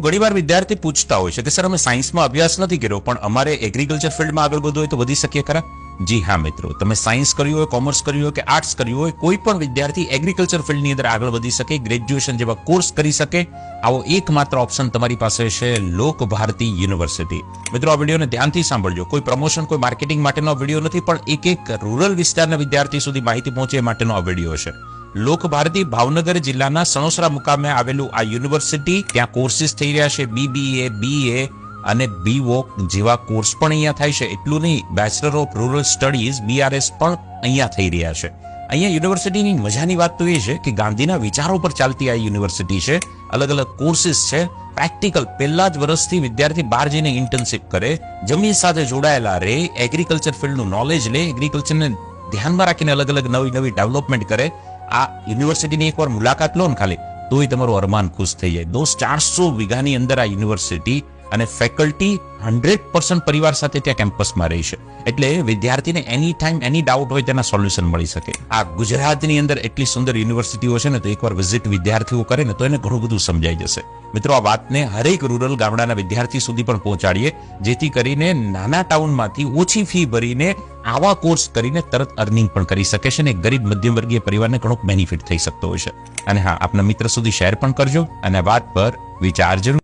ઘણીવાર વિદ્યાર્થી પૂછતા હોય છે કે સર, અમે સાયન્સમાં અભ્યાસ નથી કર્યો, પણ અમારે એગ્રીકલ્ચર ફિલ્ડમાં આગળ વધવું હોય તો વધી શકીએ ખરા? જી હા, મિત્રો. તમે સાયન્સ કર્યું હોય કોમર્સ કર્યું હોય કે આર્ટ્સ કર્યું હોય, કોઈ પણ વિદ્યાર્થી એગ્રીકલ્ચર ફિલ્ડની અંદર આગળ વધી શકે ગ્રેજ્યુએશન જેવા કોર્સ કરી શકે. આવો એકમાત્ર ઓપ્શન તમારી પાસે છે લોક ભારતી યુનિવર્સિટી મિત્રો, આ વિડીયોને ધ્યાનથી સાંભળજો. કોઈ પ્રમોશન કોઈ માર્કેટિંગ માટેનો વીડિયો નથી, પણ એક એક રૂરલ વિસ્તારના વિદ્યાર્થી સુધી માહિતી પહોંચે માટેનો આ વીડિયો છે. લોક ભારતી ભાવનગર જિલ્લાના સણોસરા મુકામે આવેલું આ યુનિવર્સિટી, ત્યાં કોર્સિસ થઈ રહ્યા છે બીબીએ બીએ અને બી વોક જેવા કોર્સ પણ અહીંયા થાય છે. એટલું નહીં bachelor of rural studies BRS પણ અહીંયા થઈ રહ્યા છે. અહીંયા યુનિવર્સિટીની મજાની વાત તો એ છે કે ગાંધીના વિચારો પર ચાલતી આ યુનિવર્સિટી છે. અલગ અલગ કોર્સિસ છે. પ્રેક્ટિકલ પહેલા જ વર્ષથી વિદ્યાર્થી બહાર જઈને ઇન્ટર્નશિપ કરે, જમીન સાથે જોડાયેલા રહે એગ્રીકલ્ચર ફિલ્ડનું નોલેજ લે એગ્રીકલ્ચરને ધ્યાનમાં રાખીને અલગ અલગ નવી નવી ડેવલપમેન્ટ કરે. આ યુનિવર્સિટીની એકવાર મુલાકાત લો ને ખાલી. તોય તમારું અરમાન ખુશ થઈ જાય. દોસ્ત, ચારસો વીઘાની અંદર આ યુનિવર્સિટી અને ફેકલ્ટી હંડ્રેડ પર્સન્ટ પરિવાર સાથે ત્યાં કેમ્પસમાં રહી છે. એટલે વિદ્યાર્થીને એની ટાઈમ એની ડાઉટ હોય તેના સોલ્યુશન મળી શકે. આ ગુજરાતની અંદર એટલી સુંદર યુનિવર્સિટીઓ છે ને, તો એકવાર વિઝિટ વિદ્યાર્થીઓ કરે ને, તો એને ઘણું બધું સમજાઈ જશે. મિત્રો, આ વાતને હરેક રૂરલ ગામડાના વિદ્યાર્થી સુધી પણ પહોંચાડીએ, જેથી કરીને નાના ટાઉનમાંથી ઓછી ફી ભરીને આવા કોર્સ કરીને તરત અર્નિંગ પણ કરી શકે છે અને ગરીબ મધ્યમ વર્ગીય પરિવારને ઘણો બેનિફિટ થઈ શકતો હોય છે. અને હા, આપના મિત્ર સુધી શેર પણ કરજો અને વાત પર વિચાર જરૂર